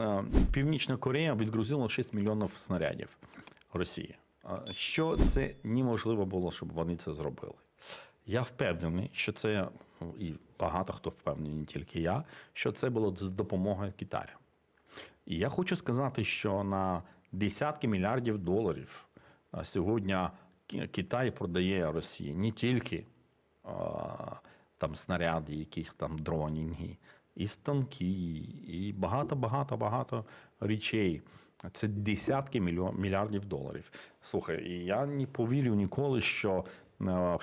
Е, Північна Корея відгрузила 6 мільйонів снарядів Росії. Е, Що це неможливо було, щоб вони це зробили? Я впевнений, що це і багато хто впевнений, не тільки я, що це було з допомогою Китаю. І я хочу сказати, що на десятки мільярдів доларів сьогодні Китай продає Росії не тільки там снаряди, яких там дронінги, і станки, і багато, багато, багато речей. Це десятки мільярдів доларів. Слухай, і я не повірю ніколи, що е, е,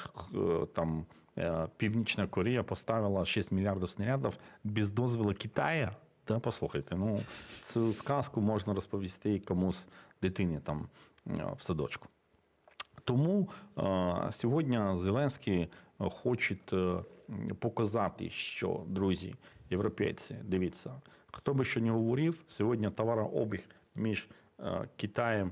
там е, Північна Корея поставила 6 мільярдів снарядів без дозволу Китая. Та послухайте, ну цю сказку можна розповісти комусь дитині там в садочку. Тому е, сьогодні Зеленський е, хоче е, показати, що друзі, європейці, дивіться, хто би що не говорив, сьогодні товарообіг між Китаєм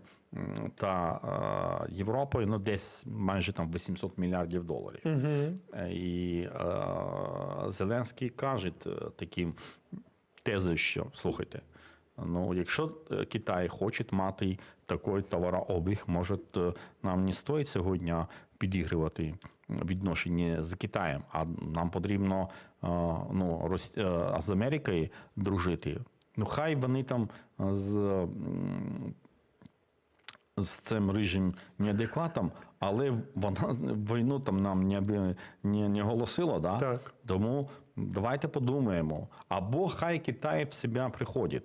та Європою ну, десь майже там 800 мільярдів доларів. Угу. І Зеленський каже таким тезою, що слухайте. Ну, якщо е, Китай хоче мати такий товарообіг, може нам не стоїть сьогодні підігрувати відношення з Китаєм, а нам потрібно е, ну, е, з Америкою дружити. Ну, хай вони там з, з цим режим неадекватом, але вона війну там нам не, не, не голосила, да? Так. Тому давайте подумаємо. Або хай Китай в себе приходить.